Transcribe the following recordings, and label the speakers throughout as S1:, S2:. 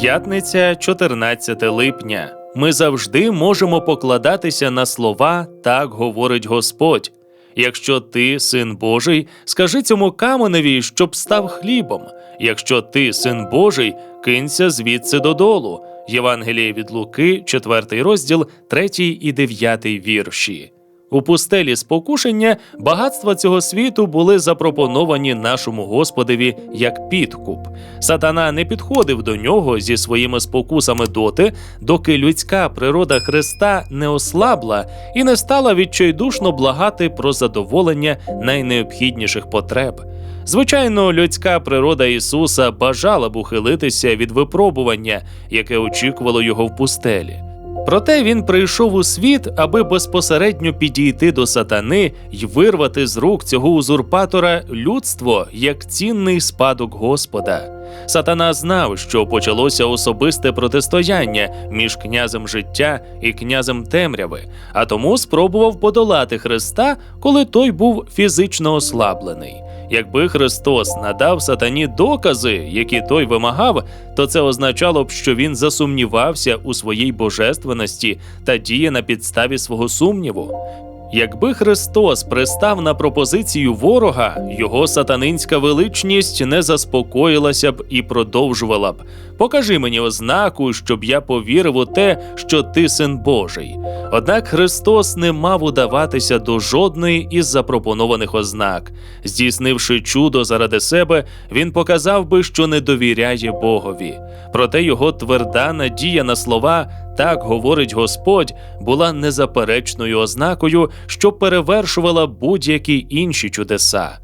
S1: П'ятниця, 14 липня. Ми завжди можемо покладатися на слова так говорить Господь. Якщо ти син Божий, скажи цьому каменеві, щоб став хлібом. Якщо ти син Божий, кинься звідси додолу. Євангеліє від Луки, 4 розділ, 3 і 9 вірші. У пустелі спокушення багатства цього світу були запропоновані нашому Господеві як підкуп. Сатана не підходив до нього зі своїми спокусами доти, доки людська природа Христа не ослабла і не стала відчайдушно благати про задоволення найнеобхідніших потреб. Звичайно, людська природа Ісуса бажала б ухилитися від випробування, яке очікувало його в пустелі. Проте він прийшов у світ, аби безпосередньо підійти до сатани й вирвати з рук цього узурпатора людство як цінний спадок Господа. Сатана знав, що почалося особисте протистояння між князем життя і князем темряви, а тому спробував подолати Христа, коли той був фізично ослаблений. Якби Христос надав сатані докази, які той вимагав, то це означало б, що він засумнівався у своїй божественності та діє на підставі свого сумніву. Якби Христос пристав на пропозицію ворога, його сатанинська величність не заспокоїлася б і продовжувала б. Покажи мені ознаку, щоб я повірив у те, що ти син Божий. Однак Христос не мав удаватися до жодної із запропонованих ознак. Здійснивши чудо заради себе, він показав би, що не довіряє Богові. Проте його тверда надія на слова так говорить Господь була незаперечною ознакою, що перевершувала будь-які інші чудеса.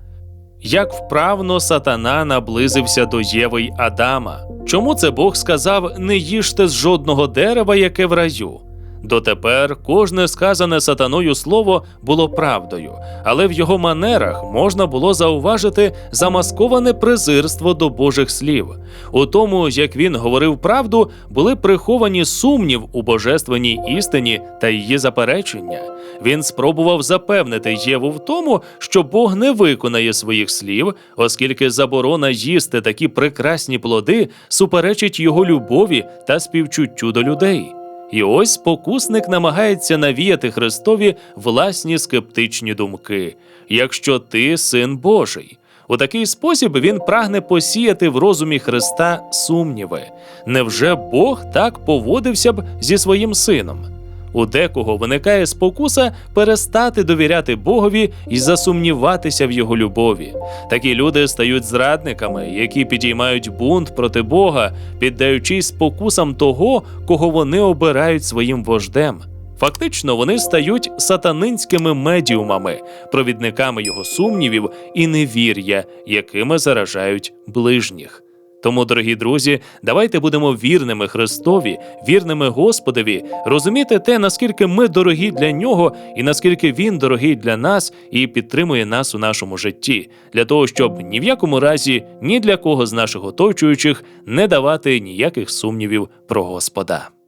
S1: Як вправно сатана наблизився до Єви й Адама. Чому це Бог сказав не їжте з жодного дерева, яке в раю? Дотепер кожне сказане сатаною слово було правдою, але в його манерах можна було зауважити замасковане презирство до Божих слів. У тому, як він говорив правду, були приховані сумнів у божественній істині та її заперечення. Він спробував запевнити Єву в тому, що Бог не виконає своїх слів, оскільки заборона їсти такі прекрасні плоди суперечить його любові та співчуттю до людей. І ось спокусник намагається навіяти Христові власні скептичні думки, якщо ти син Божий. У такий спосіб він прагне посіяти в розумі Христа сумніви. Невже Бог так поводився б зі своїм сином? У декого виникає спокуса перестати довіряти Богові і засумніватися в його любові. Такі люди стають зрадниками, які підіймають бунт проти Бога, піддаючись спокусам того, кого вони обирають своїм вождем. Фактично, вони стають сатанинськими медіумами, провідниками його сумнівів і невір'я, якими заражають ближніх. Тому, дорогі друзі, давайте будемо вірними Христові, вірними Господові, розуміти те, наскільки ми дорогі для нього, і наскільки він дорогий для нас і підтримує нас у нашому житті, для того, щоб ні в якому разі ні для кого з наших оточуючих не давати ніяких сумнівів про Господа.